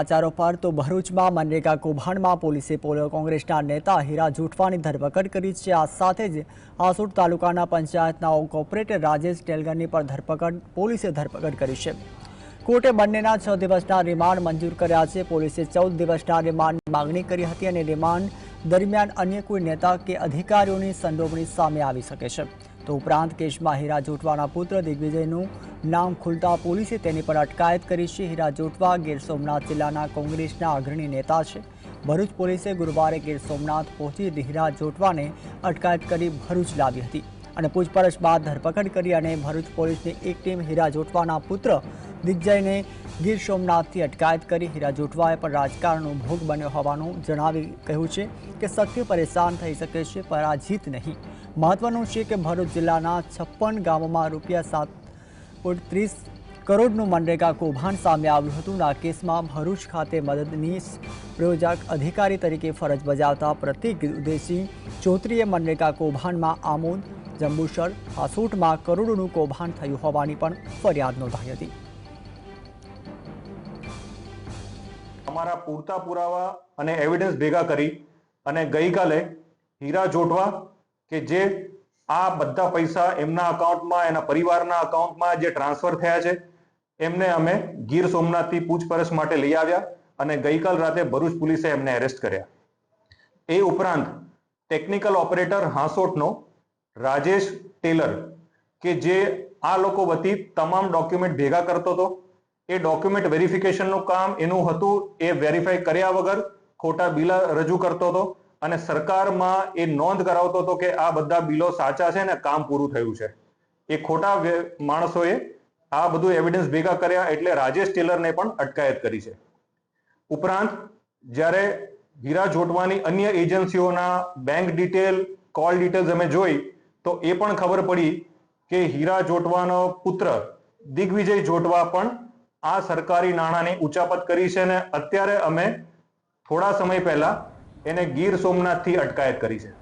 સમાચારો પર તો ભરૂચમાં મનરેગા કૌભાંડમાં પોલીસે પોલો કોંગ્રેસના નેતા હીરા જૂઠવાની ધરપકડ કરી છે. આ સાથે જ આસોડ તાલુકાના પંચાયતના કોર્પોરેટર રાજેશ ટેલગરની પર ધરપકડ, પોલીસે ધરપકડ કરી છે. કોર્ટે બંનેના છ દિવસના રિમાન્ડ મંજૂર કર્યા છે. પોલીસે ચૌદ દિવસના રિમાન્ડની માગણી કરી હતી અને રિમાન્ડ દરમિયાન અન્ય કોઈ નેતા કે અધિકારીઓની સંડોવણી સામે આવી શકે છે. તો ઉપરાંત કેસમાં હીરા જોટવાના પુત્ર દિગ્વિજયનું નામ ખુલતા પોલીસે તેની પર અટકાયત કરી છે. હીરા જોટવા ગીર સોમનાથ જિલ્લાના કોંગ્રેસના અગ્રણી નેતા છે. ભરૂચ પોલીસે ગુરુવારે ગીર સોમનાથ પહોંચી હીરા જોટવાને અટકાયત કરી ભરૂચ લાવી હતી અને પૂછપરછ બાદ ધરપકડ કરી અને ભરૂચ પોલીસની એક ટીમ હીરા જોટવાના પુત્ર દિગ્જયને ગીર સોમનાથથી અટકાયત કરી. હીરા જોટવાએ પણ રાજકારણનો ભોગ બન્યો હોવાનું જણાવી કહ્યું છે કે સત્ય પરેશાન થઈ શકે છે, પરાજિત નહીં. મહત્વનું છે કે ભરૂચ જિલ્લાના છપ્પન ગામોમાં રૂપિયા સાત પોઈન્ટ ત્રીસ કરોડનું મનરેગા કૌભાંડ સામે આવ્યું હતું આ કેસમાં ભરૂચ ખાતે મદદનીશ પ્રયોજક અધિકારી તરીકે ફરજ બજાવતા પ્રતિક ઉદેશી ચૌધરીએ મનરેગા કૌભાંડમાં આમોદ, જંબુસર, હાસોટમાં કરોડોનું કૌભાંડ થયું હોવાની પણ ફરિયાદ નોંધાઈ હતી. અમારા પૂરતા પુરાવા અને એવિડન્સ ભેગા કરી અને ગઈકાલે હીરા જોટવા કે જે આ બધા પૈસા એમના અકાઉન્ટમાં એના પરિવારના અકાઉન્ટમાં જે ટ્રાન્સફર થયા છે, એમને અમે ગીર સોમનાથથી પૂછપરછ માટે લઈ આવ્યા અને ગઈકાલ રાતે ભરૂચ પોલીસે એમને એરેસ્ટ કર્યા. એ ઉપરાંત ટેકનિકલ ઓપરેટર હાંસોટનો રાજેશ ટેલર કે જે આ લોકો વતી તમામ ડોક્યુમેન્ટ ભેગા કરતો હતો. એ ડોક્યુમેન્ટ વેરિફિકેશનનું કામ એનું હતું, એ વેરીફાઈ કર્યા વગર ખોટા બિલ રજૂ કરતો હતો. અને સરકારમાં એ નોંધ કરાવતો હતો કે આ બધા બિલો સાચા છે ને કામ પૂરું થયું છે. એ ખોટા માણસોએ આ બધું એવિડન્સ ભેગા કર્યા એટલે રાજેશ ટેલરને પણ અટકાયત કરી છે. ઉપરાંત, જ્યારે હીરા જોટવાની અન્ય એજન્સીઓના બેંક ડિટેલ કોલ ડિટેલ્સ અમે જોઈ, તો એ પણ ખબર પડી કે હીરા જોટવાનો પુત્ર દિગ્વિજય જોટવા પણ આ સરકારી નાણાંની ઉચાપત કરી છે ને અત્યારે અમે થોડા સમય પહેલા એને ગીર સોમનાથથી અટકાયત કરી છે.